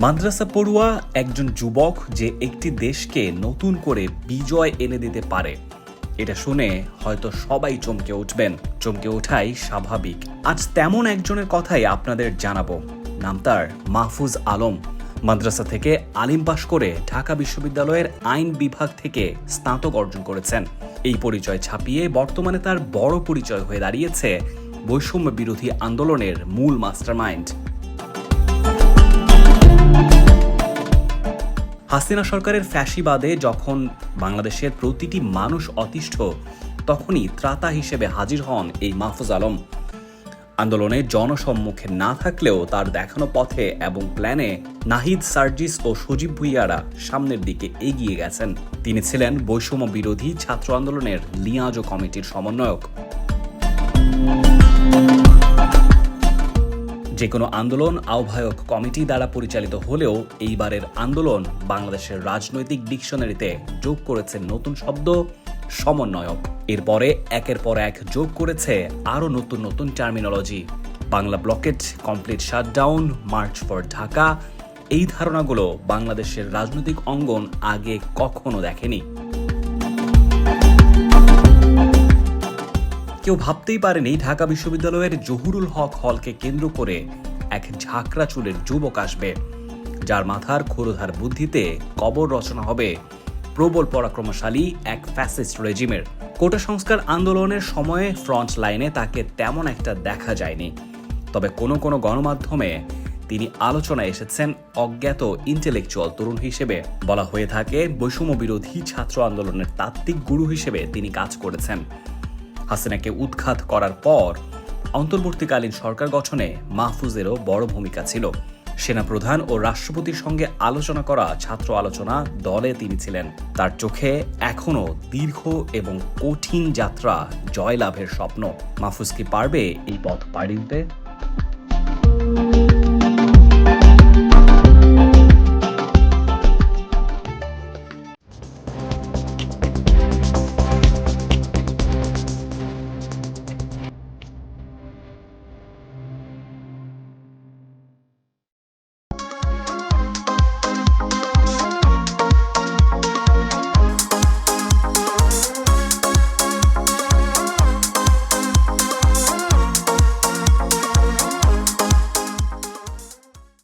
মাদ্রাসা পড়ুয়া একজন যুবক যে একটি দেশকে নতুন করে বিজয় এনে দিতে পারে। এটা শুনে হয়তো সবাই চমকে উঠবেন। চমকে ওঠাই স্বাভাবিক। আজ তেমন একজনের কথাই আপনাদের জানাব। নাম তার মাহফুজ আলম। মাদ্রাসা থেকে আলিম পাশ করে ঢাকা বিশ্ববিদ্যালয়ের আইন বিভাগ থেকে স্নাতক অর্জন করেছেন। এই পরিচয় ছাপিয়ে বর্তমানে তার বড় পরিচয় হয়ে দাঁড়িয়েছে বৈষম্য বিরোধী আন্দোলনের মূল মাস্টারমাইন্ড। হাসিনা সরকারের ফ্যাসিবাদে যখন বাংলাদেশের প্রতিটি মানুষ অতিষ্ঠ, তখনই ত্রাতা হিসেবে হাজির হন এই মাহফুজ আলম। আন্দোলনে জনসম্মুখে না থাকলেও তার দেখানো পথে এবং প্ল্যানে নাহিদ সার্জিস ও সজীব ভুইয়ারা সামনের দিকে এগিয়ে গেছেন। তিনি ছিলেন বৈষম্য বিরোধী ছাত্র আন্দোলনের লিয়াজো কমিটির সমন্বয়ক। যে কোনো আন্দোলন আহ্বায়ক কমিটি দ্বারা পরিচালিত হলেও এইবারের আন্দোলন বাংলাদেশের রাজনৈতিক ডিকশনারিতে যোগ করেছে নতুন শব্দ, সমন্বয়ক। এরপরে একের পর এক যোগ করেছে আরও নতুন নতুন terminology. Bangla blockade complete shutdown, march for Dhaka. এই ধারণাগুলো বাংলাদেশের রাজনৈতিক অঙ্গন আগে কখনো দেখেনি। কেউ ভাবতেই পারেনি ঢাকা বিশ্ববিদ্যালয়ের জহুরুল হক হলকে কেন্দ্র করে এক ঝাঁকড়া চুলের যুবক আসবে, যার মাথার ক্ষুরধার বুদ্ধিতে কবর রচনা হবে প্রবল পরাক্রমশালী এক ফ্যাসিস্ট রেজিমের। কোটা সংস্কার আন্দোলনের সময়ে ফ্রন্ট লাইনে তাকে তেমন একটা দেখা যায়নি। তবে কোনো কোনো গণমাধ্যমে তিনি আলোচনায় এসেছেন অজ্ঞাত ইন্টেলেকচুয়াল তরুণ হিসেবে। বলা হয়ে থাকে বৈষম্য বিরোধী ছাত্র আন্দোলনের তাত্ত্বিক গুরু হিসেবে তিনি কাজ করেছেন। হাসিনাকে উৎখাত করার পর অন্তর্বর্তীকালীন সরকার গঠনে মাহফুজেরও বড় ভূমিকা ছিল। সেনাপ্রধান ও রাষ্ট্রপতির সঙ্গে আলোচনা করা ছাত্র আলোচনা দলে তিনি ছিলেন। তার চোখে এখনও দীর্ঘ এবং কঠিন যাত্রা জয়লাভের স্বপ্ন। মাহফুজ কি পারবে এই পথ পাড়ি দিতে?